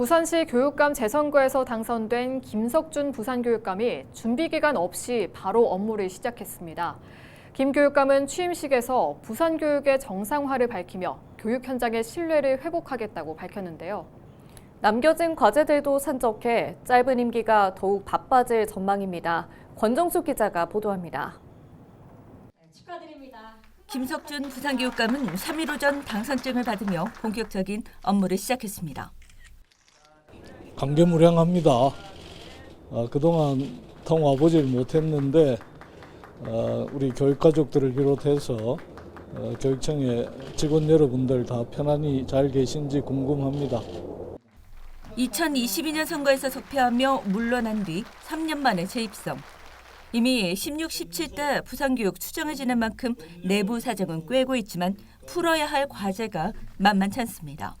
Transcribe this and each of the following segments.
부산시 교육감 재선거에서 당선된 김석준 부산교육감이 준비기간 없이 바로 업무를 시작했습니다. 김 교육감은 취임식에서 부산교육의 정상화를 밝히며 교육 현장의 신뢰를 회복하겠다고 밝혔는데요. 남겨진 과제들도 산적해 짧은 임기가 더욱 바빠질 전망입니다. 권정수 기자가 보도합니다. 김석준 부산교육감은 3일 오전 당선증을 받으며 본격적인 업무를 시작했습니다. 감개무량합니다. 어, 그동안 통 와보질 못했는데 어, 우리 교육가족들을 비롯해서 어, 교육청의 직원 여러분들 다 편안히 잘 계신지 궁금합니다. 2022년 선거에서 석패하며 물러난 뒤 3년 만에 재입성. 이미 16, 17대 부산교육 추정을 지낸 만큼 내부 사정은 꿰고 있지만 풀어야 할 과제가 만만치 않습니다.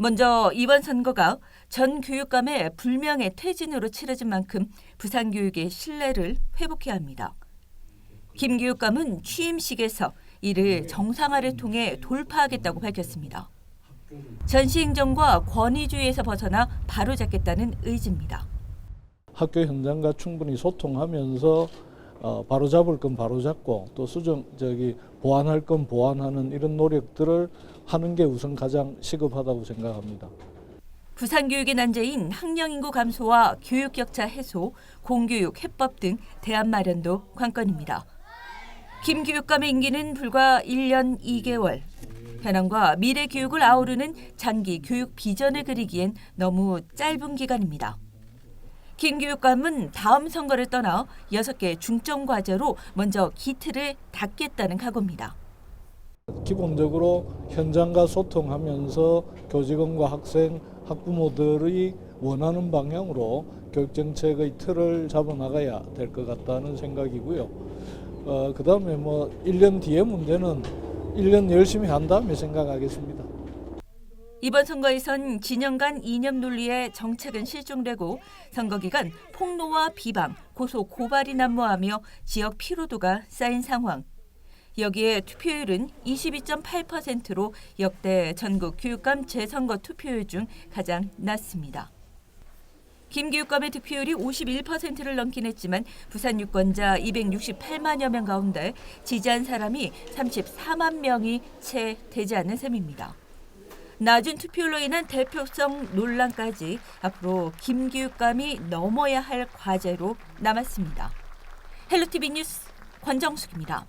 먼저 이번 선거가 전 교육감의 불명예 퇴진으로 치러진 만큼 부산교육의 신뢰를 회복해야 합니다. 김 교육감은 취임식에서 이를 정상화를 통해 돌파하겠다고 밝혔습니다. 전시행정과 권위주의에서 벗어나 바로잡겠다는 의지입니다. 학교 현장과 충분히 소통하면서 어, 바로 잡을 건 바로 잡고 또 수정 저기 보완할 건 보완하는 이런 노력들을 하는 게 우선 가장 시급하다고 생각합니다. 부산 교육의 난제인 학령 인구 감소와 교육 격차 해소, 공교육 해법 등 대안 마련도 관건입니다. 김 교육감의 임기는 불과 1년 2개월. 현황과 미래 교육을 아우르는 장기 교육 비전을 그리기엔 너무 짧은 기간입니다. 김 교육감은 다음 선거를 떠나 6개 중점 과제로 먼저 기틀을 닦겠다는 각오입니다. 기본적으로 현장과 소통하면서 교직원과 학생, 학부모들이 원하는 방향으로 교육정책의 틀을 잡아나가야 될 것 같다는 생각이고요. 어, 그 다음에 뭐 1년 뒤의 문제는 1년 열심히 한 다음에 생각하겠습니다. 이번 선거에선 진영 간 이념 논리의 정책은 실종되고 선거 기간 폭로와 비방, 고소, 고발이 난무하며 지역 피로도가 쌓인 상황. 여기에 투표율은 22.8%로 역대 전국 교육감 재선거 투표율 중 가장 낮습니다. 김 교육감의 득표율이 51%를 넘긴 했지만 부산 유권자 268만여 명 가운데 지지한 사람이 34만 명이 채 되지 않는 셈입니다. 낮은 투표율로 인한 대표성 논란까지 앞으로 김 교육감이 넘어야 할 과제로 남았습니다. 헬로티비 뉴스 권정숙입니다.